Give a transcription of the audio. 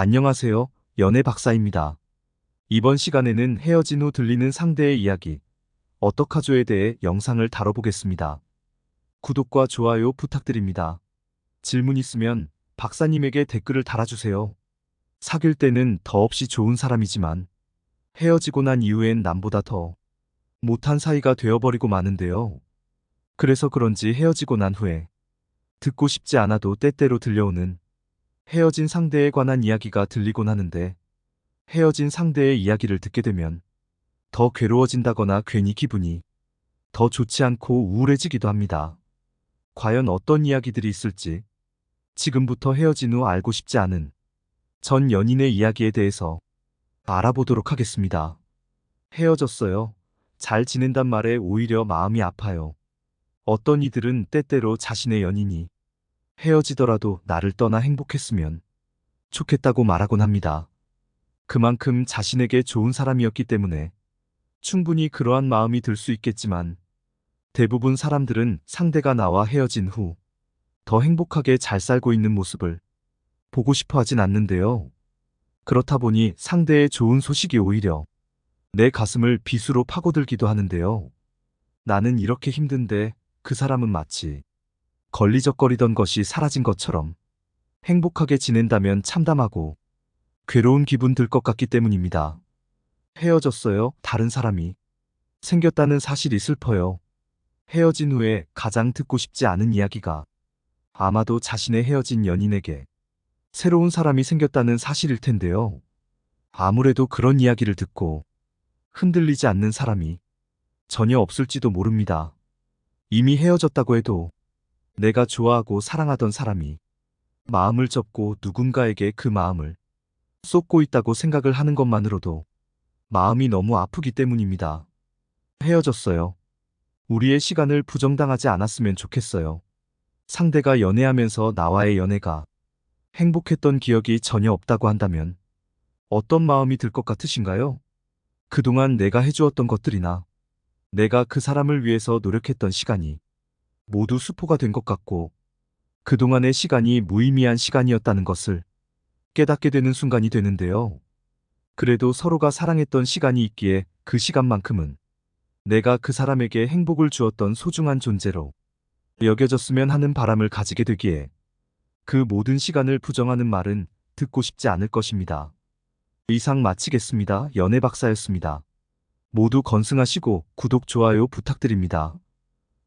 안녕하세요. 연애 박사입니다. 이번 시간에는 헤어진 후 들리는 상대의 이야기, 어떡하죠에 대해 영상을 다뤄보겠습니다. 구독과 좋아요 부탁드립니다. 질문 있으면 박사님에게 댓글을 달아주세요. 사귈 때는 더없이 좋은 사람이지만 헤어지고 난 이후엔 남보다 더 못한 사이가 되어버리고 마는데요. 그래서 그런지 헤어지고 난 후에 듣고 싶지 않아도 때때로 들려오는 헤어진 상대에 관한 이야기가 들리곤 하는데 헤어진 상대의 이야기를 듣게 되면 더 괴로워진다거나 괜히 기분이 더 좋지 않고 우울해지기도 합니다. 과연 어떤 이야기들이 있을지 지금부터 헤어진 후 알고 싶지 않은 전 연인의 이야기에 대해서 알아보도록 하겠습니다. 헤어졌어요. 잘 지낸단 말에 오히려 마음이 아파요. 어떤 이들은 때때로 자신의 연인이 헤어지더라도 나를 떠나 행복했으면 좋겠다고 말하곤 합니다. 그만큼 자신에게 좋은 사람이었기 때문에 충분히 그러한 마음이 들 수 있겠지만 대부분 사람들은 상대가 나와 헤어진 후 더 행복하게 잘 살고 있는 모습을 보고 싶어 하진 않는데요. 그렇다 보니 상대의 좋은 소식이 오히려 내 가슴을 비수로 파고들기도 하는데요. 나는 이렇게 힘든데 그 사람은 마치 걸리적거리던 것이 사라진 것처럼 행복하게 지낸다면 참담하고 괴로운 기분 들 것 같기 때문입니다. 헤어졌어요. 다른 사람이 생겼다는 사실이 슬퍼요. 헤어진 후에 가장 듣고 싶지 않은 이야기가 아마도 자신의 헤어진 연인에게 새로운 사람이 생겼다는 사실일 텐데요. 아무래도 그런 이야기를 듣고 흔들리지 않는 사람이 전혀 없을지도 모릅니다. 이미 헤어졌다고 해도 내가 좋아하고 사랑하던 사람이 마음을 접고 누군가에게 그 마음을 쏟고 있다고 생각을 하는 것만으로도 마음이 너무 아프기 때문입니다. 헤어졌어요. 우리의 시간을 부정당하지 않았으면 좋겠어요. 상대가 연애하면서 나와의 연애가 행복했던 기억이 전혀 없다고 한다면 어떤 마음이 들 것 같으신가요? 그동안 내가 해주었던 것들이나 내가 그 사람을 위해서 노력했던 시간이 모두 수포가 된 것 같고 그동안의 시간이 무의미한 시간이었다는 것을 깨닫게 되는 순간이 되는데요. 그래도 서로가 사랑했던 시간이 있기에 그 시간만큼은 내가 그 사람에게 행복을 주었던 소중한 존재로 여겨졌으면 하는 바람을 가지게 되기에 그 모든 시간을 부정하는 말은 듣고 싶지 않을 것입니다. 이상 마치겠습니다. 연애 박사였습니다. 모두 건승하시고 구독, 좋아요 부탁드립니다.